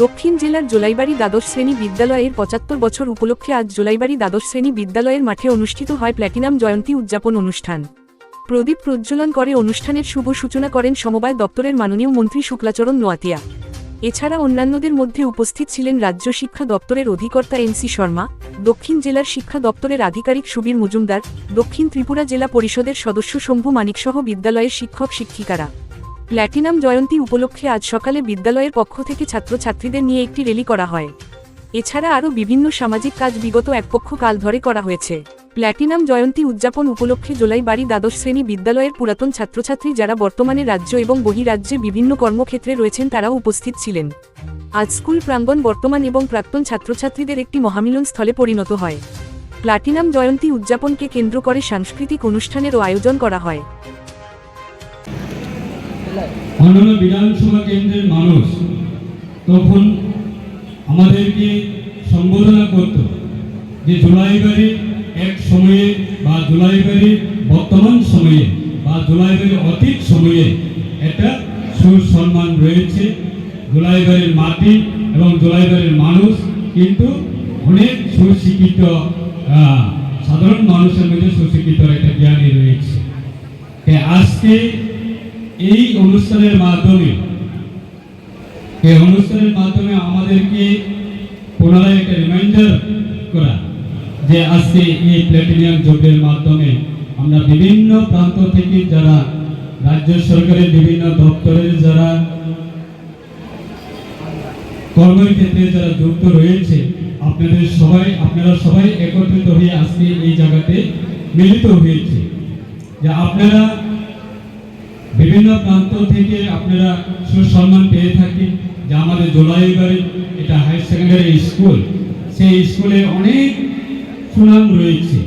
দক্ষিণ জেলার জোলাইবাড়ি দ্বাদশ শ্রেণি বিদ্যালয়ের পঁচাত্তর বছর উপলক্ষে আজ জোলাইবাড়ি দ্বাদশ শ্রেণি বিদ্যালয়ের মাঠে অনুষ্ঠিত হয় প্ল্যাটিনাম জয়ন্তী উদযাপন অনুষ্ঠান। প্রদীপ প্রজ্বলন করে অনুষ্ঠানের শুভ সূচনা করেন সমবায় দপ্তরের মাননীয় মন্ত্রী শুক্লাচরণ নোয়াতিয়া। এছাড়া অন্যান্যদের মধ্যে উপস্থিত ছিলেন রাজ্য শিক্ষা দপ্তরের অধিকর্তা এনসি শর্মা, দক্ষিণ জেলার শিক্ষা দপ্তরের আধিকারিক সুবীর মজুমদার, দক্ষিণ ত্রিপুরা জেলা পরিষদের সদস্য শম্ভু মানিকসহ বিদ্যালয়ের শিক্ষক শিক্ষিকারা প্ল্যাটিনাম জয়ন্তী উপলক্ষে আজ সকালে বিদ্যালয়ের পক্ষ থেকে ছাত্রছাত্রীদের নিয়ে একটি র্যালি করা হয়। এছাড়া আরও বিভিন্ন সামাজিক কাজ বিগত এক পক্ষ কাল ধরে করা হয়েছে। প্ল্যাটিনাম জয়ন্তী উদযাপন উপলক্ষে জোলাই বাড়ি দ্বাদশ শ্রেণি বিদ্যালয়ের পুরাতন ছাত্রছাত্রী যারা বর্তমানে রাজ্য এবং বহিরাজ্যে বিভিন্ন কর্মক্ষেত্রে রয়েছেন তারাও উপস্থিত ছিলেন। আজ স্কুল প্রাঙ্গণ বর্তমান এবং প্রাক্তন ছাত্রছাত্রীদের একটি মহামিলন স্থলে পরিণত হয়। প্লাটিনাম জয়ন্তী উদযাপনকে কেন্দ্র করে সাংস্কৃতিক অনুষ্ঠানেরও আয়োজন করা হয়। অন্যান্য বিধানসভা কেন্দ্রের মানুষ, তখন আমাদেরকে সম্বোধনা করত যে জুলাইবাড়ি এক সময়ে বা জুলাইবাড়ির বর্তমান সময়ে বা জুলাইবাড়ির অতীত সময়ে একটা সুসম্মান রয়েছে। জুলাইবাড়ির মাটি এবং জুলাইবাড়ির মানুষ কিন্তু অনেক সুশিক্ষিত সাধারণ মানুষের মধ্যে সুশিক্ষিত একটা জ্ঞানী রয়েছে। আজকে এই অনুষ্ঠানের মাধ্যমে, এই অনুষ্ঠানের মাধ্যমে আমাদেরকে পুনরায় একটা রিমাইন্ডার করা যে আজকে এই প্ল্যাটিনিয়াম যোগের মাধ্যমে আমরা বিভিন্ন প্রান্ত থেকে যারা রাজ্য সরকারের বিভিন্ন দপ্তরের যারা কর্মক্ষেত্রে যারা যুক্ত রয়েছে, আপনাদের সবাই, আপনারা সবাই একত্রিত হয়ে আজকে এই জায়গাতে মিলিত হয়েছে। যে আপনারা বিভিন্ন প্রান্ত থেকে আপনারা সুসম্মান পেয়ে থাকেন যে আমাদের জোলাইবাড়ি এটা হায়ার সেকেন্ডারি স্কুল। সেই স্কুলে অনেক সুনাম রয়েছে।